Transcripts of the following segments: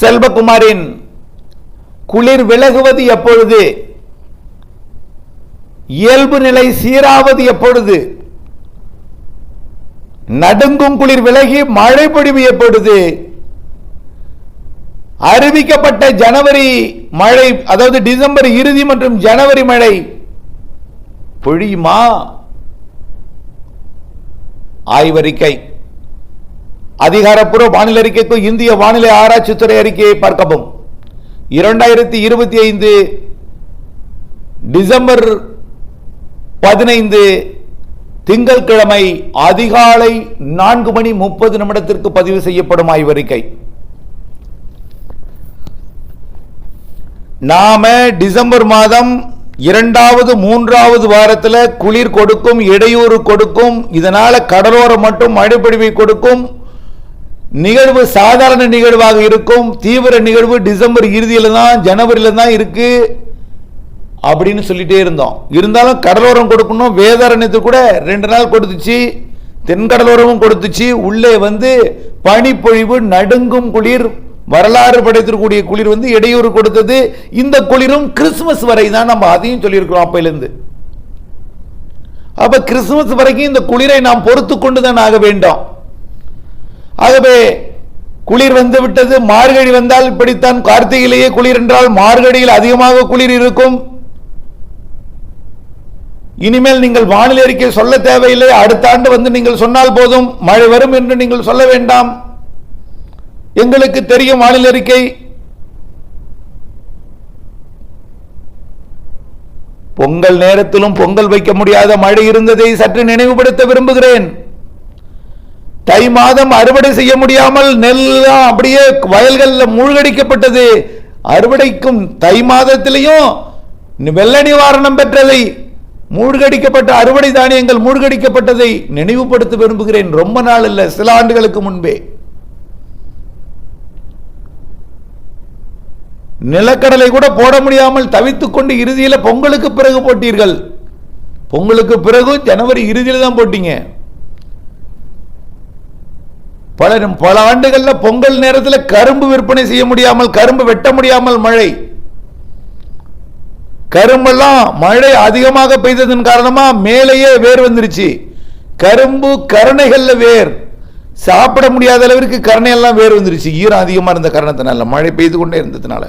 செல்வகுமாரின் குளிர் விலகுவது எப்பொழுது? இயல்பு நிலை சீராவது எப்பொழுது? நடுங்கும் குளிர் விலகி மழை பொழிவு எப்பொழுது? அறிவிக்கப்பட்ட ஜனவரி மழை அதாவது டிசம்பர் இறுதி மற்றும் ஜனவரி மழை பொழியுமா? ஆய்வறிக்கை. அதிகாரப்பூர்வ வானிலை அறிக்கைக்கு இந்திய வானிலை ஆராய்ச்சித்துறை அறிக்கையை பார்க்கவும். இரண்டாயிரத்தி இருபத்தி ஐந்து டிசம்பர் பதினைந்து திங்கட்கிழமை அதிகாலை நான்கு மணி முப்பது நிமிடத்திற்கு பதிவு செய்யப்படும் ஆய்வறிக்கை. நாம டிசம்பர் மாதம் இரண்டாவது மூன்றாவது வாரத்தில் குளிர் கொடுக்கும் இடையூறு கொடுக்கும் இதனால கடலோரம் மட்டும் மழைப்பொழிவை கொடுக்கும் நிகழ்வு சாதாரண நிகழ்வாக இருக்கும் தீவிர நிகழ்வு டிசம்பர் இறுதியில் தான் ஜனவரியில் தான் இருக்கு அப்படின்னு சொல்லிட்டே இருந்தோம். இருந்தாலும் கடலோரம் கொடுக்கணும் வேதாரண்யத்து கூட ரெண்டு நாள் கொடுத்துச்சு தென்கடலோரமும் கொடுத்துச்சு. உள்ளே வந்து பனிப்பொழிவு நடுங்கும் குளிர் வரலாறு படைத்திருக்கக்கூடிய குளிர் வந்து இடையூறு கொடுத்தது. இந்த குளிரும் கிறிஸ்துமஸ் வரை தான் நம்ம அதையும் சொல்லியிருக்கிறோம் அப்பையிலேருந்து. அப்போ கிறிஸ்துமஸ் வரைக்கும் இந்த குளிரை நாம் பொறுத்து கொண்டு தான் ஆக வேண்டும். ஆகவே குளிர் வந்து விட்டது மார்கழி வந்தால் இப்படித்தான் கார்த்திகையிலேயே குளிர் என்றால் மார்கழியில் அதிகமாக குளிர் இருக்கும். இனிமேல் நீங்கள் வானிலை அறிக்கை சொல்ல தேவையில்லை. அடுத்த ஆண்டு வந்து நீங்கள் சொன்னால் போதும் மழை வரும் என்று நீங்கள் சொல்ல வேண்டாம். எங்களுக்கு தெரியும் வானிலை அறிக்கை. பொங்கல் நேரத்திலும் பொங்கல் வைக்க முடியாத மழை இருந்ததை சற்று நினைவுபடுத்த விரும்புகிறேன். தை மாதம் அறுவடை செய்ய முடியாமல் நெல்லாம் அப்படியே வயல்களில் மூழ்கடிக்கப்பட்டது. அறுவடைக்கும் தை மாதத்திலையும் வெள்ள நிவாரணம் பெற்றதை மூழ்கடிக்கப்பட்ட அறுவடை தானியங்கள் மூழ்கடிக்கப்பட்டதை நினைவுபடுத்த விரும்புகிறேன். ரொம்ப நாள் இல்லை சில ஆண்டுகளுக்கு முன்பே. நிலக்கடலை கூட போட முடியாமல் தவித்துக் கொண்டு இறுதியில் பொங்கலுக்கு பிறகு போட்டீர்கள். பொங்கலுக்கு பிறகு ஜனவரி இறுதியில் தான் போட்டீங்க. பலரும் பல ஆண்டுகள்ல பொங்கல் நேரத்தில் கரும்பு விற்பனை செய்ய முடியாமல் கரும்பு வெட்ட முடியாமல் மழை. கரும்பெல்லாம் மழை அதிகமாக பெய்ததன் காரணமா மேலேயே வேர் வந்துருச்சு. கரும்பு கருணைகள்ல வேர். சாப்பிட முடியாத அளவிற்கு கருணையெல்லாம் எல்லாம் வேர் வந்துருச்சு. ஈரம் அதிகமா இருந்த காரணத்தினால மழை பெய்து கொண்டே இருந்ததுனால.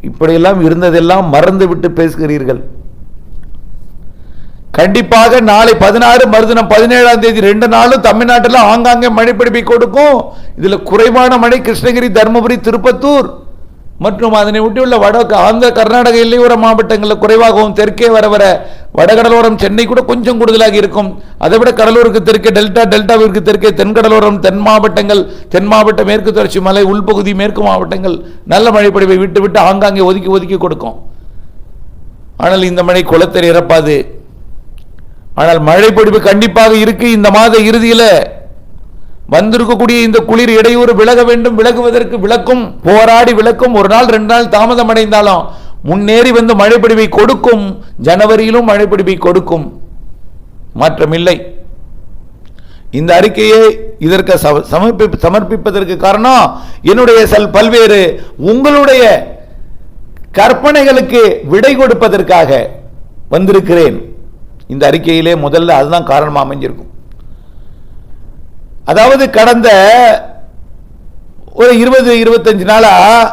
இப்படியெல்லாம் இருந்ததெல்லாம் மறந்து விட்டு பேசுகிறீர்கள். கண்டிப்பாக நாளை பதினாறு மறுதினம் பதினேழாம் தேதி ரெண்டு நாளும் தமிழ்நாட்டில் ஆங்காங்கே மழை பிடிப்பை கொடுக்கும். இதில் குறைவான மழை கிருஷ்ணகிரி தருமபுரி திருப்பத்தூர். மற்றும் அதனை ஒட்டியுள்ள வட ஆந்திர கர்நாடக எல்லையோர மாவட்டங்களில் குறைவாகவும் தெற்கே வர வர வடகடலோரம் சென்னை கூட கொஞ்சம் கூடுதலாக இருக்கும். அதை விட கடலூருக்கு தெற்கே டெல்டா டெல்டாவிற்கு தெற்கே தென்கடலோரம் தென் மாவட்டங்கள் தென் மாவட்ட மேற்கு தொடர்ச்சி மலை உள்பகுதி மேற்கு மாவட்டங்கள் நல்ல மழைப்படிவை விட்டு விட்டு ஆங்காங்கே ஒதுக்கி ஒதுக்கி கொடுக்கும். ஆனால் இந்த மழை குளத்தை நிரப்பாது ஆனால் மழை பொழிவு கண்டிப்பாக இருக்கு. இந்த மாத இறுதியில் வந்திருக்கக்கூடிய இந்த குளிர் இடையூறு விலக வேண்டும். விலகுவதற்கு விளக்கும் போராடி விளக்கும். ஒரு நாள் ரெண்டு நாள் தாமதம் அடைந்தாலும் முன்னேறி வந்து மழைப்பிடிவை கொடுக்கும். ஜனவரியிலும் மழைப்பிடிவை கொடுக்கும். மாற்றமில்லை. இந்த அறிக்கையை இதற்கு சமர்ப்பி சமர்ப்பிப்பதற்கு காரணம் என்னுடைய செல் பல்வேறு உங்களுடைய கற்பனைகளுக்கு விடை கொடுப்பதற்காக வந்திருக்கிறேன். இந்த அறிக்கையிலே முதல்ல அதுதான் காரணமாக அமைஞ்சிருக்கும். அதாவது கடந்த ஒரு இருபது இருபத்தஞ்சு நாளாக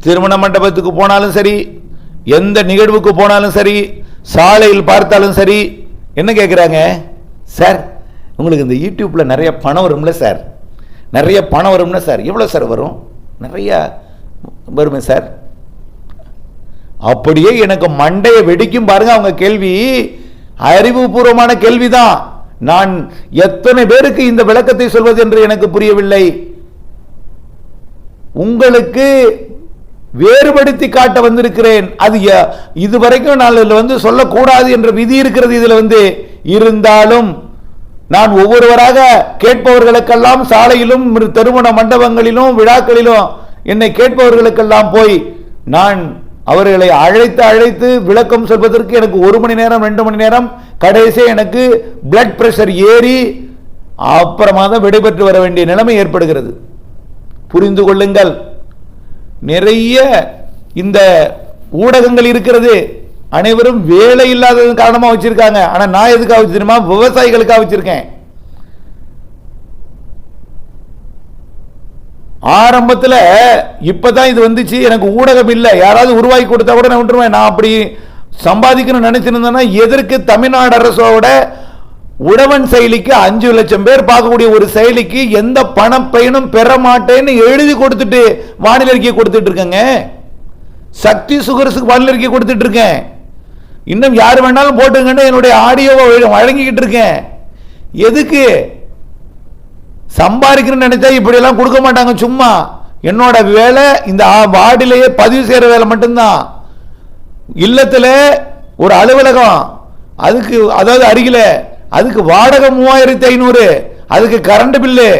திருமண மண்டபத்துக்கு போனாலும் சரி எந்த நிகழ்வுக்கு போனாலும் சரி சாலையில் பார்த்தாலும் சரி என்ன கேட்குறாங்க சார் உங்களுக்கு இந்த யூடியூப்பில் நிறைய பணம் வரும்ல சார்? நிறைய பணம் வரும்ல சார்? எவ்வளோ சார் வரும்? நிறைய வருமே சார்? அப்படியே எனக்கு மண்டையை வெடிக்கும் பாருங்க அவங்க கேள்வி. அறிவுபூர்வமான கேள்விதான். நான் எத்தனை பேருக்கு இந்த விளக்கத்தை சொல்வது என்று எனக்கு புரியவில்லை. உங்களுக்கு வேறுபடுத்தி காட்ட வந்திருக்கிறேன். அது ய- இதுவரைக்கும் நான் இதில் வந்து சொல்லக்கூடாது என்ற விதி இருக்கிறது இதில் வந்து. இருந்தாலும் நான் ஒவ்வொருவராக கேட்பவர்களுக்கெல்லாம் சாலையிலும் திருமண மண்டபங்களிலும் விழாக்களிலும் என்னை கேட்பவர்களுக்கெல்லாம் போய் நான் அவர்களை அழைத்து அழைத்து விளக்கம் சொல்வதற்கு எனக்கு ஒரு மணி நேரம் ரெண்டு மணி நேரம் கடைசி எனக்கு பிளட் பிரஷர் ஏறி அப்புறமா தான் விடைபெற்று வர வேண்டிய நிலைமை ஏற்படுகிறது. புரிந்து கொள்ளுங்கள். நிறைய இந்த ஊடகங்கள் இருக்கிறது. அனைவரும் வேலை இல்லாதது காரணமாக வச்சுருக்காங்க. ஆனால் நான் எதுக்காக வச்சுருமா விவசாயிகளுக்காக வச்சுருக்கேன். ஆரம்பத்தில் இப்பதான் இது வந்துச்சு எனக்கு ஊடகம் இல்லை. யாராவது உருவாக்கி கொடுத்தா கூட நான் விட்டுருவேன். நான் அப்படி சம்பாதிக்கணும்னு நினைச்சிருந்தேன்னா எதற்கு தமிழ்நாடு அரசோட உழவன் செயலிக்கு அஞ்சு லட்சம் பேர் பார்க்கக்கூடிய ஒரு செயலிக்கு எந்த பணப்பயனும் பெற மாட்டேன்னு எழுதி கொடுத்துட்டு வானிலை அறிக்கை கொடுத்துட்டு இருக்கேங்க. சக்தி சுகர்ஸுக்கு வானிலை அறிக்கை கொடுத்துட்டு இருக்கேன். இன்னும் யார் வேணாலும் போட்டுங்கன்னு என்னுடைய ஆடியோவை வழங்கிக்கிட்டு இருக்கேன். எதுக்கு? சம்பாதிக்கணும்னு நினைச்சா இப்படியெல்லாம் கொடுக்க மாட்டாங்க சும்மா. என்னோட வேலை இந்த வார்டிலேயே பதிவு செய்கிற வேலை மட்டும்தான். இல்லத்தில் ஒரு அலுவலகம் அதுக்கு அதாவது அருகில் அதுக்கு வாடகை மூவாயிரத்தி ஐநூறு அதுக்கு கரண்ட் பில்லு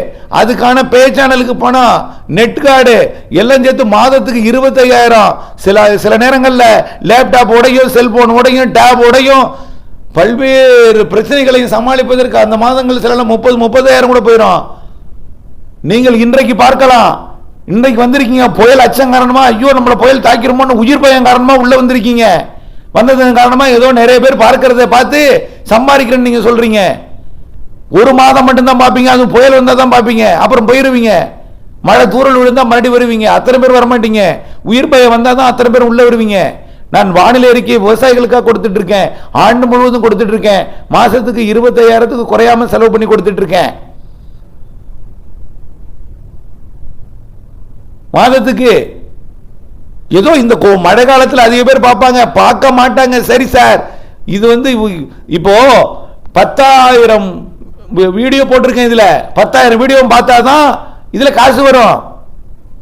அதுக்கான பே சேனலுக்கு பணம் நெட் கார்டு எல்லாம் சேர்த்து மாதத்துக்கு இருபத்தையாயிரம். சில சில நேரங்களில் லேப்டாப் உடையும் செல்போன் உடையும் டேப் உடையும் பல்வேறு பிரச்சனைகளையும் சமாளிப்பதற்கு அந்த மாதங்கள் சில முப்பது முப்பதாயிரம் கூட போயிடும் நீங்கள் இன்றைக்கு பார்க்கலாம். இன்றைக்கு வந்திருக்கீங்க. புயல் அச்சம் காரணமா ஐயோ நம்மளை புயல் தாக்கிருமோன்னு உயிர் பயம் காரணமா உள்ள வந்திருக்கீங்க. வந்ததன் காரணமா ஏதோ நிறைய பேர் பார்க்கறத பார்த்து சம்பாதிக்கிறேன்னு நீங்க சொல்றீங்க. ஒரு மாதம் மட்டும்தான் பார்ப்பீங்க அது புயல் வந்தால் தான் பார்ப்பீங்க அப்புறம் போயிருவீங்க. மழை தூறல் விழுந்தால் மறுபடியும் வருவீங்க அத்தனை பேர் வரமாட்டீங்க. உயிர் பயம் வந்தால் தான் அத்தனை பேர் உள்ளே வருவீங்க. நான் வானிலை அறிக்கை விவசாயிகளுக்காக கொடுத்துட்டு இருக்கேன். ஆண்டு முழுவதும் கொடுத்துட்டு இருக்கேன். மாசத்துக்கு இருபத்தையாயிரத்துக்கு குறையாம செலவு பண்ணி கொடுத்துட்டு இருக்கேன். மாதத்துக்கு ஏதோ இந்த கோ- மழை காலத்தில் அதிக பேர் பார்ப்பாங்க. பார்க்க மாட்டாங்க. சரி சார். இது வந்து இப்போ பத்தாயிரம் வீடியோ போட்டிருக்கேன் இதில். பத்தாயிரம் வீடியோ பார்த்தாதான் இதில் காசு வரும்.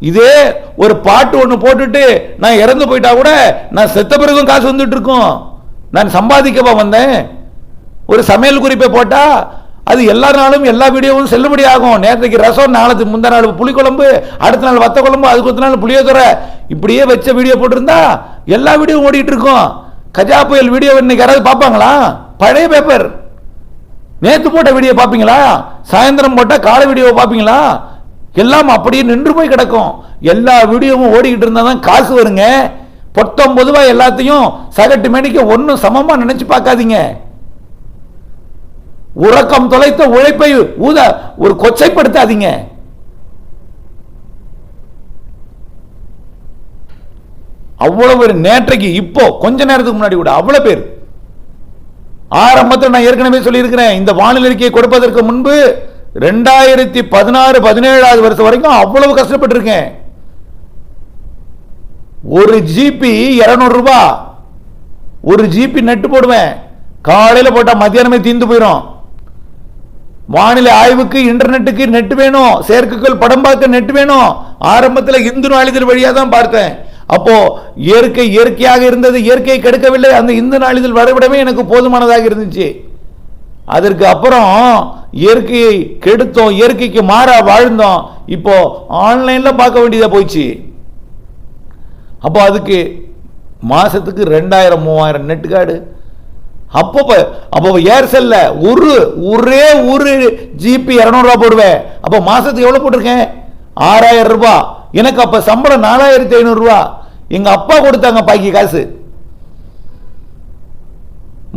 இதே ஒரு பாட்டு ஒன்று போட்டுட்டு நான் இறந்து போயிட்டா கூட நான் செத்த பிறகும் காசு வந்துட்டு இருக்கோம். நான் சம்பாதிக்கவா வந்தேன்? ஒரு சமையல் குறிப்பை போட்டால் அது எல்லா நாளும் எல்லா வீடியோவும் செல்லுபடி ஆகும். நேற்றைக்கு ரசம் நாளைக்கு முந்தா நாள் புளிக்குழம்பு அடுத்த நாள் வத்த குழம்பு அதுக்கு அடுத்த நாள் புளியோதரை இப்படியே வச்ச வீடியோ போட்டிருந்தா எல்லா வீடியோவும் ஓடிட்டு இருக்கும். கஜா புயல் வீடியோ இன்னைக்கு யாராவது பார்ப்பாங்களா? பழைய பேப்பர் நேற்று போட்ட வீடியோ பார்ப்பீங்களா? சாயந்தரம் போட்டால் காலை வீடியோ பார்ப்பீங்களா? எல்லாம் அப்படியே நின்று போய் கிடக்கும். எல்லா வீடியோவும் ஓடிக்கிட்டு இருந்தால் தான் காசு வருங்க. பொத்தம் பொதுவா எல்லாத்தையும் சகட்டு மேனிக்க ஒன்றும் சமமாக நினச்சி பார்க்காதீங்க. உறக்கம் தொலைத்த உழைப்பை ஊத ஒரு கொச்சைப்படுத்தாதீங்க. அவ்வளவு ஒரு நேற்றைக்கு இப்போ கொஞ்ச நேரத்துக்கு முன்னாடி கூட அவ்வளவு பேர். ஆரம்பத்தில் நான் ஏற்கனவே சொல்லியிருக்கிறேன் இந்த வானிலை அறிக்கையை கொடுப்பதற்கு முன்பு ரெண்டாயிரத்தி பதினாறு பதினேழாவது வருஷம் வரைக்கும் அவ்வளவு கஷ்டப்பட்டிருக்கேன். ஒரு ஜிபி இரநூறுபா ஒரு ஜிபி நெட்டு போடுவேன். காலையில் போட்டால் மத்தியானமே தீந்து போயிடும் வானிலை ஆய்வுக்கு இன்டர்நெட்டுக்கு நெட் வேணும். செயற்கைக்கோள் படம் பார்க்க நெட் வேணும். ஆரம்பத்தில் இந்து நாளிதழ் வழியாக தான் பார்த்தேன். அப்போ இயற்கை இயற்கையாக இருந்தது இயற்கையை கெடுக்கவில்லை. அந்த இந்து நாளிதழ் வரைபடமே எனக்கு போதுமானதாக இருந்துச்சு. அதற்கு அப்புறம் இயற்கையை கெடுத்தோம் இயற்கைக்கு மாறா வாழ்ந்தோம். இப்போ ஆன்லைன்ல பார்க்க வேண்டியதா போயிடுச்சு. அப்போ அதுக்கு மாசத்துக்கு ரெண்டாயிரம் மூவாயிரம் நெட் கார்டு அப்போ அப்போ ஏர்செல்ல ஒரு ஒரே ஒரு ஜிபி இரநூறுவா போடுவேன். அப்போ மாதத்துக்கு எவ்வளோ போட்டிருக்கேன்? ஆறாயிரம் ரூபா. எனக்கு அப்போ சம்பளம் நாலாயிரத்தி ஐநூறுரூவா எங்கள் அப்பா கொடுத்தாங்க பாக்கி காசு.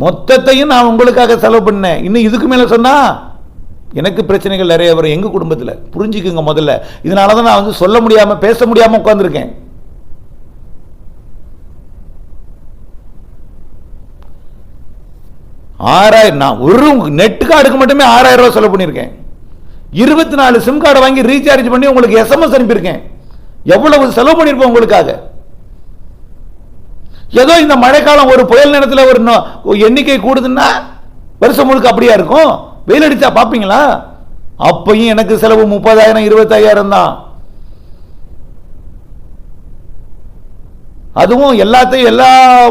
மொத்தத்தையும் நான் உங்களுக்காக செலவு பண்ணேன். இன்னும் இதுக்கு மேலே சொன்னால் எனக்கு பிரச்சனைகள் நிறைய வரும் எங்கள் குடும்பத்தில். புரிஞ்சுக்குங்க முதல்ல. இதனால தான் நான் வந்து சொல்ல முடியாமல் பேச முடியாமல் உட்காந்துருக்கேன் ஆறாயிரம் நான் ஒரு நெட் கார்டுக்கு மட்டுமே ஆறாயிரம் ரூபா செலவு பண்ணியிருக்கேன். இருபத்தி நாலு சிம் கார்டை வாங்கி ரீசார்ஜ் பண்ணி உங்களுக்கு எஸ்எம்எஸ் அனுப்பியிருக்கேன். எவ்வளவு செலவு பண்ணியிருப்போம் உங்களுக்காக? ஏதோ இந்த மழைக்காலம் ஒரு புயல் நேரத்தில் ஒரு நோ- எண்ணிக்கை கூடுதுன்னா வருஷம் முழுக்க அப்படியா இருக்கும்? வெயில் அடித்தா பார்ப்பீங்களா? அப்பையும் எனக்கு செலவு முப்பதாயிரம் இருபத்தாயிரம் தான். அதுவும் எல்லாத்தையும் எல்லா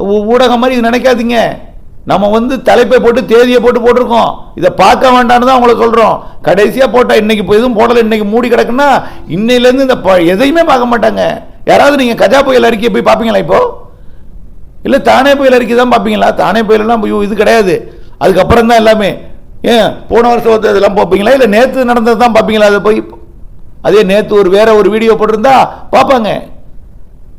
ஊடகம் மாதிரி நினைக்காதீங்க. நம்ம வந்து தலைப்பை போட்டு தேதியை போட்டு போட்டிருக்கோம். இதை பார்க்க வேண்டாம்னு தான் உங்களை சொல்கிறோம் கடைசியாக போட்டால் இன்றைக்கி எதுவும் போடலை இன்றைக்கி மூடி கிடக்குன்னா இன்னையிலேருந்து இந்த ப- எதையுமே பார்க்க மாட்டாங்க. யாராவது நீங்கள் கஜா புயல் அறிக்கையை போய் பார்ப்பீங்களா இப்போது இல்லை தானே புயல் அறிக்கை தான் பார்ப்பீங்களா? தானே புயலெல்லாம் ஐயோ, இது கிடையாது. அதுக்கப்புறம் தான் எல்லாமே. ஏன் போன வருஷம் வந்து இதெல்லாம் பார்ப்பீங்களா? இல்லை நேற்று நடந்தது தான் பார்ப்பீங்களா? அதை போய்? அதே நேற்று ஒரு வேற ஒரு வீடியோ போட்டிருந்தா பார்ப்பாங்க.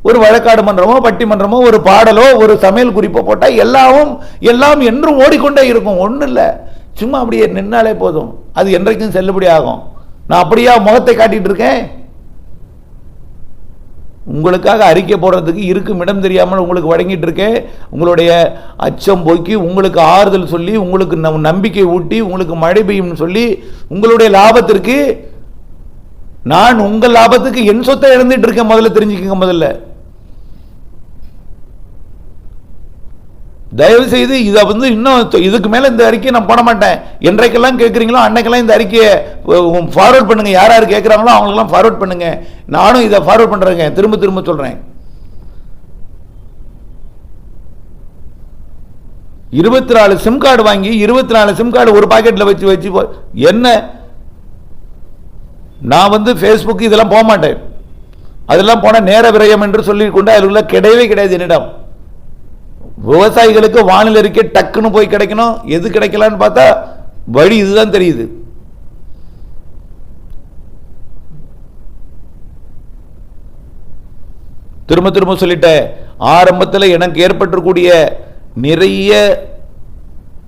ஒரு வழக்காடு மன்றமோ பட்டிமன்றமோ ஒரு பாடலோ ஒரு சமையல் குறிப்போ போட்டால் எல்லாமும் எல்லாம் என்றும் ஓடிக்கொண்டே இருக்கும். ஒன்றும் இல்லை. சும்மா அப்படியே நின்னாலே போதும். அது என்றைக்கும் செல்லுபடி ஆகும். நான் அப்படியா முகத்தை காட்டிட்டு இருக்கேன்? உங்களுக்காக அறிக்கை போடுறதுக்கு இருக்கும் இடம் தெரியாமல் உங்களுக்கு வழங்கிட்டு இருக்கேன். உங்களுடைய அச்சம் போக்கி உங்களுக்கு ஆறுதல் சொல்லி உங்களுக்கு நம் நம்பிக்கை ஊட்டி உங்களுக்கு மழை பெய்யும்னு சொல்லி உங்களுடைய லாபத்திற்கு நான் உங்கள் லாபத்துக்கு என் சொத்தை இழந்துட்டு இருக்கேன். முதல்ல தெரிஞ்சுக்கங்க முதல்ல. தயவு செய்து இதை வந்து இன்னும் இதுக்கு மேலே இந்த அறிக்கையை நான் போட மாட்டேன். என்றைக்கெல்லாம் கேட்குறீங்களோ அன்னைக்கெல்லாம் இந்த அறிக்கையை ஃபார்வர்ட் பண்ணுங்க. யார் யார் கேட்குறாங்களோ அவங்களுக்கெல்லாம் ஃபார்வர்ட் பண்ணுங்க. நானும் இதை ஃபார்வர்ட் பண்றேங்க திரும்ப திரும்ப சொல்றேன். இருபத்தி நாலு சிம் கார்டு வாங்கி இருபத்தி நாலு சிம் கார்டு ஒரு பாக்கெட்டில் வச்சு வச்சு என்ன? நான் வந்து ஃபேஸ்புக் இதெல்லாம் போக மாட்டேன். அதெல்லாம் போனால் நேர விரயம் என்று சொல்லிக்கொண்டு அதில் உள்ள கிடையவே கிடையாது என்னிடம். விவசாயிகளுக்கு வானிலை இருக்கே டக்குன்னு போய் கிடைக்கணும். எது கிடைக்கலான்னு பார்த்தா வழி இதுதான் தெரியுது. திரும்ப திரும்ப சொல்லிட்டேன். ஆரம்பத்தில் எனக்கு ஏற்பட்டிருக்கூடிய நிறைய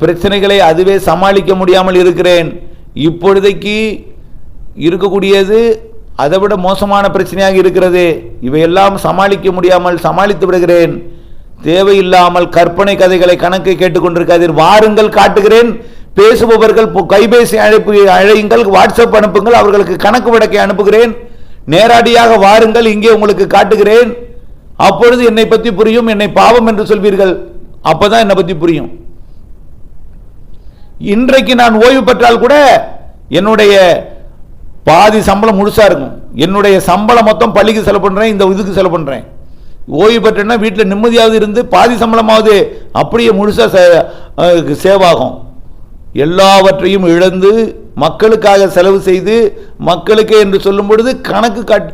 பிரச்சனைகளை அதுவே சமாளிக்க முடியாமல் இருக்கிறேன். இப்பொழுதைக்கு இருக்கக்கூடியது அதை விட மோசமான பிரச்சனையாக இருக்கிறது. இவையெல்லாம் சமாளிக்க முடியாமல் சமாளித்து விடுகிறேன். தேவையில்லாமல் கற்பனை கதைகளை கணக்கு கேட்டுக்கொண்டிருக்காதீர். வாருங்கள் காட்டுகிறேன். பேசுபவர்கள் கைபேசி அழைப்பு அழையுங்கள் வாட்ஸ்அப் அனுப்புங்கள் அவர்களுக்கு கணக்கு விடக்கை அனுப்புகிறேன். நேரடியாக வாருங்கள் இங்கே உங்களுக்கு காட்டுகிறேன். அப்பொழுது என்னை பற்றி புரியும் என்னை பாவம் என்று சொல்வீர்கள். அப்பதான் என்னை பற்றி புரியும். இன்றைக்கு நான் ஓய்வு பெற்றால் கூட என்னுடைய பாதி சம்பளம் முழுசா இருக்கும். என்னுடைய சம்பளம் மொத்தம் பள்ளிக்கு செலவு பண்றேன் இந்த இதுக்கு செலவு பண்றேன். ஓய்வு பெற்றேன்னா வீட்டில் நிம்மதியாவது இருந்து பாதி சம்பளமாவது அப்படியே முழுசாக சே- அஹ் சேவாகும். எல்லாவற்றையும் இழந்து மக்களுக்காக செலவு செய்து மக்களுக்கே என்று சொல்லும் பொழுது கணக்கு காட்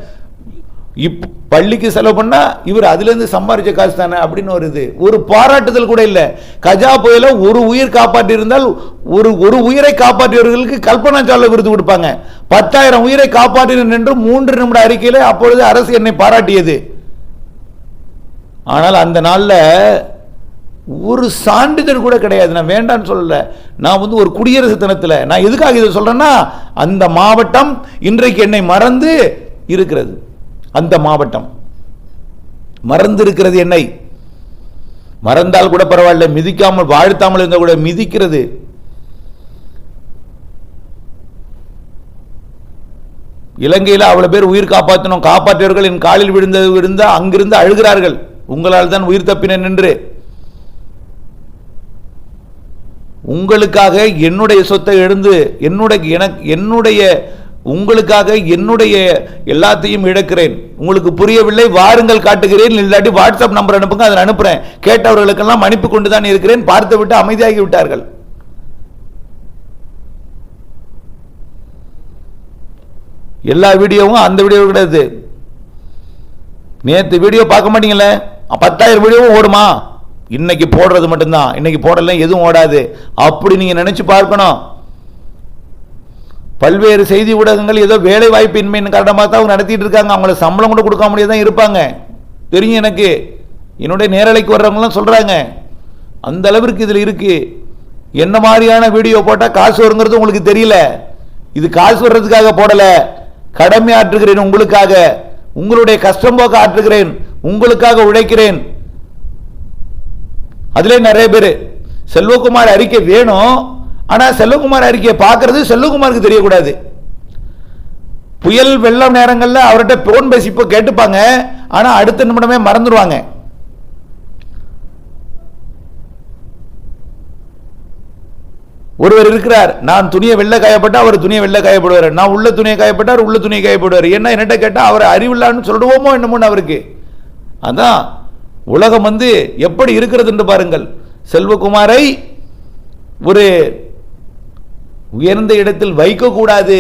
இப் பள்ளிக்கு செலவு பண்ணால் இவர் அதுலேருந்து சம்பாரித்த காசு தானே அப்படின்னு ஒரு இது. ஒரு பாராட்டுதல் கூட இல்லை. கஜா புயல ஒரு உயிர் காப்பாற்றி இருந்தால் ஒரு ஒரு உயிரை காப்பாற்றியவர்களுக்கு கல்பனா சாவ்லா விருது கொடுப்பாங்க. பத்தாயிரம் உயிரை காப்பாற்றினேன் என்று மூன்று நிமிட அறிக்கையில் அப்பொழுது அரசு என்னை பாராட்டியது. ஆனால் அந்த நாளில் ஒரு சான்றிதழ் கூட கிடையாது. நான் வேண்டான்னு சொல்லல. நான் வந்து ஒரு குடியரசு தினத்தில் நான் எதுக்காக இதை சொல்கிறேன்னா அந்த மாவட்டம் இன்றைக்கு என்னை மறந்து இருக்கிறது. அந்த மாவட்டம். மறந்து இருக்கிறது என்னை. மறந்தால் கூட பரவாயில்ல மிதிக்காமல் வாழ்த்தாமல் இருந்தால் கூட மிதிக்கிறது. இலங்கையில் அவ்வளோ பேர் உயிர் காப்பாற்றணும் காப்பாற்றியவர்கள் என் காலில் விழுந்தது விழுந்த அங்கிருந்து அழுகிறார்கள். உங்களால் தான் உயிர் தப்பினேன் என்று. உங்களுக்காக என்னுடைய சொத்தை எழுந்து என்னுடைய எனக்கு என்னுடைய உங்களுக்காக என்னுடைய எல்லாத்தையும் இழக்கிறேன். உங்களுக்கு புரியவில்லை வாருங்கள் காட்டுகிறேன் இல்லாட்டி வாட்ஸ்அப் நம்பர் அனுப்புங்க அதை அனுப்புறேன். கேட்டவர்களுக்கெல்லாம் அனுப்பி கொண்டு தான் இருக்கிறேன் பார்த்து விட்டு அமைதியாகி விட்டார்கள். எல்லா வீடியோவும் அந்த வீடியோ கிடையாது. நேற்று வீடியோ பார்க்க மாட்டீங்களே? பத்தாயிரம் வீடியோவும் ஓடுமா? இன்னைக்கு போடுறது மட்டும்தான். இன்னைக்கு போடல எதுவும் ஓடாது. அப்படி நீங்க நினைச்சு பார்க்கணும். பல்வேறு செய்தி ஊடகங்கள் ஏதோ வேலை வாய்ப்பு இன்மையின் காரணமாக தான் அவங்க நடத்திட்டு இருக்காங்க. அவங்கள சம்பளம் கூட கொடுக்க முடியாது தான் இருப்பாங்க. தெரியும் எனக்கு. என்னுடைய நேரலைக்கு வர்றவங்களாம் சொல்றாங்க. அந்த அளவிற்கு இதில் இருக்கு. என்ன மாதிரியான வீடியோ போட்டால் காசு வருங்கிறது உங்களுக்கு தெரியல. இது காசு வர்றதுக்காக போடலை. கடமை ஆற்றுகிறேன் உங்களுக்காக. உங்களுடைய கஷ்டம் போக்க ஆற்றுகிறேன். உங்களுக்காக உழைக்கிறேன். அதிலே நிறைய பேர் செல்வகுமார் அறிக்கை வேணும் ஆனால் செல்வகுமார் அறிக்கையை பார்க்கறது செல்வகுமாருக்கு தெரியக்கூடாது. புயல் வெள்ளம் நேரங்களில் அவர்கிட்ட போன் பேசி இப்போ கேட்டுப்பாங்க ஆனால் அடுத்த நிமிடமே மறந்துடுவாங்க ஒருவர் இருக்கிறார் நான் துணியை வெள்ளை காயப்பட்டால் அவர் துணியை வெள்ளை காயப்படுவார். நான் உள்ள துணியை காயப்பட்டார் உள்ள துணியை காயப்படுவார். என்ன என்னட்ட கேட்டால் அவர் அறிவில்லான்னு சொல்லுவோமோ என்னமோன்னு அவருக்கு. அதான் உலகம் வந்து எப்படி இருக்கிறது என்று பாருங்கள். செல்வகுமாரை ஒரு உயர்ந்த இடத்தில் வைக்கக்கூடாது.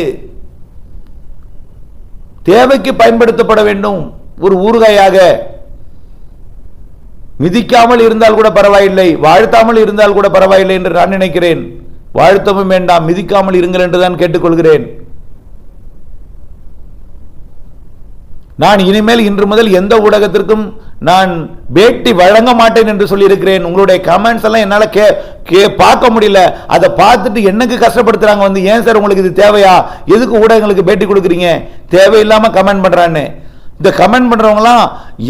தேவைக்கு பயன்படுத்தப்பட வேண்டும். ஒரு ஊறுகாயாக மிதிக்காமல் இருந்தால் கூட பரவாயில்லை வாழ்த்தாமல் இருந்தால் கூட பரவாயில்லை என்று நான் நினைக்கிறேன். வாழ்த்தவும் வேண்டாம் மிதிக்காமல் இருங்கள் என்று தான் கேட்டுக்கொள்கிறேன். நான் இனிமேல் இன்று முதல் எந்த ஊடகத்திற்கும் நான் பேட்டி வழங்க மாட்டேன் என்று சொல்லியிருக்கிறேன். உங்களுடைய கமெண்ட்ஸ் எல்லாம் என்னால் கே கே பார்க்க முடியல. அதை பார்த்துட்டு என்னக்கு கஷ்டப்படுத்துறாங்க வந்து ஏன் சார் உங்களுக்கு இது தேவையா? எதுக்கு ஊடகங்களுக்கு பேட்டி கொடுக்குறீங்க? தேவையில்லாமல் கமெண்ட் பண்ணுறான்னு இந்த கமெண்ட் பண்ணுறவங்களாம்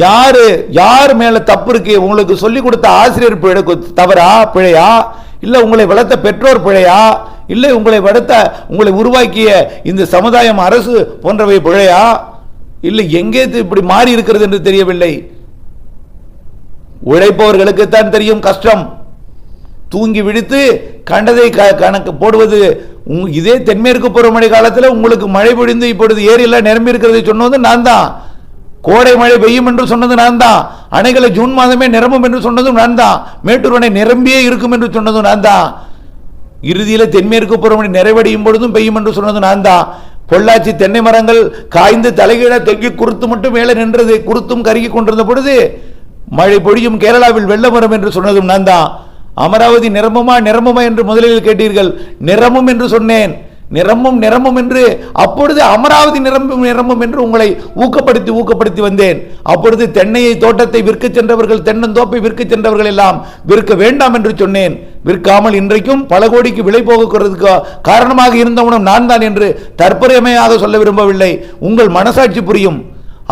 யார் யார் மேலே தப்பு இருக்கு? உங்களுக்கு சொல்லி கொடுத்த ஆசிரியர் பிழை தவறா பிழையா? இல்லை உங்களை வளர்த்த பெற்றோர் பிழையா? இல்லை உங்களை வளர்த்த உங்களை உருவாக்கிய இந்த சமுதாயம் அரசு போன்றவை பிழையா? இல்லை எங்கே இப்படி மாறி இருக்கிறது என்று தெரியவில்லை. உழைப்பவர்களுக்குத்தான் தெரியும் கஷ்டம். தூங்கி விழித்து கண்டதை க- கணக்கு போடுவது இதே தென்மேற்கு பருவமழை காலத்தில் உங்களுக்கு மழை பொழிந்து இப்பொழுது ஏரியெல்லாம் நிரம்பி இருக்கிறதை சொன்னது நான் தான். கோடை மழை பெய்யும் என்று சொன்னது நான் தான். அணைகளை ஜூன் மாதமே நிரம்பும் என்று சொன்னதும் நான் தான். மேட்டூர் அணை நிரம்பியே இருக்கும் என்று சொன்னதும் நான் தான். இறுதியில் தென்மேற்கு பருவமழை நிறைவடையும் பொழுதும் பெய்யும் என்று சொன்னது நான் தான். பொள்ளாச்சி தென்னை மரங்கள் காய்ந்து தலைகீழ தொங்கி குருத்து மட்டும் மேலே நின்றது குருத்தும் கருகி கொண்டிருந்த பொழுது மழை பொழியும் கேரளாவில் வெள்ளம் வரும் என்று சொன்னதும் நான் தான். அமராவதி நிரம்புமா நிரம்புமா என்று முதலில் கேட்டீர்கள். நிரம்பும் என்று சொன்னேன். நிரம்பும் நிரம்பும் என்று அப்பொழுது அமராவதி நிரம்பும் நிரம்பும் என்று உங்களை ஊக்கப்படுத்தி ஊக்கப்படுத்தி வந்தேன். அப்பொழுது தென்னையை தோட்டத்தை விற்க சென்றவர்கள் தென்னந்தோப்பை விற்க சென்றவர்கள் எல்லாம் விற்க வேண்டாம் என்று சொன்னேன். விற்காமல் இன்றைக்கும் பல கோடிக்கு விலை போகிறதுக்கு காரணமாக இருந்தவனும் நான் தான் என்று தற்பெருமையாக சொல்ல விரும்பவில்லை. உங்கள் மனசாட்சி புரியும்.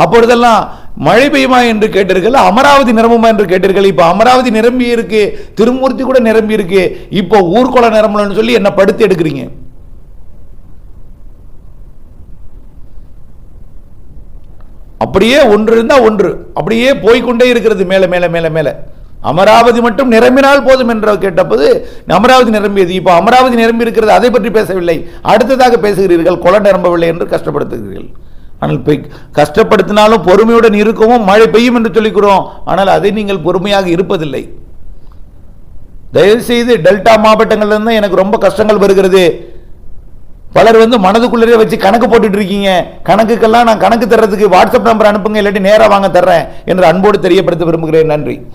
அப்பொழுதெல்லாம் மழை பெய்யுமா என்று கேட்டீர்கள் அமராவதி நிரம்புமா என்று கேட்டீர்கள். இப்போ அமராவதி நிரம்பி இருக்கு திருமூர்த்தி கூட நிரம்பி இருக்கு இப்போ ஊர்குளம் நிரம்பலன்னு சொல்லி என்னை படுத்து எடுக்கிறீங்க. அப்படியே ஒன்று இருந்தால் ஒன்று. அப்படியே போய்க்கொண்டே இருக்கிறது மேலே மேலே மேலே மேலே. அமராவதி மட்டும் நிரம்பினால் போதும் என்று கேட்டபோது அமராவதி நிரம்பியது. இப்போ அமராவதி நிரம்பி இருக்கிறது அதை பற்றி பேசவில்லை. அடுத்ததாக பேசுகிறீர்கள் குளம் நிரம்பவில்லை என்று கஷ்டப்படுத்துகிறீர்கள். ஆனால் கஷ்டப்படுத்தினாலும் பொறுமையுடன் இருக்கவும் மழை பெய்யும் என்று சொல்லிக்கிறோம். ஆனால் அதை நீங்கள் பொறுமையாக இருப்பதில்லை. தயவுசெய்து டெல்டா மாவட்டங்களில் இருந்தால் எனக்கு ரொம்ப கஷ்டங்கள் வருகிறது. பலர் வந்து மனதுக்குள்ளே வச்சு கணக்கு போட்டுட்டு இருக்கீங்க. கணக்குக்கெல்லாம் நான் கணக்கு தர்றதுக்கு வாட்ஸ்அப் நம்பர் அனுப்புங்க இல்லாட்டி நேராக வாங்க தர்றேன் என்று அன்போடு தெரியப்படுத்த விரும்புகிறேன். நன்றி.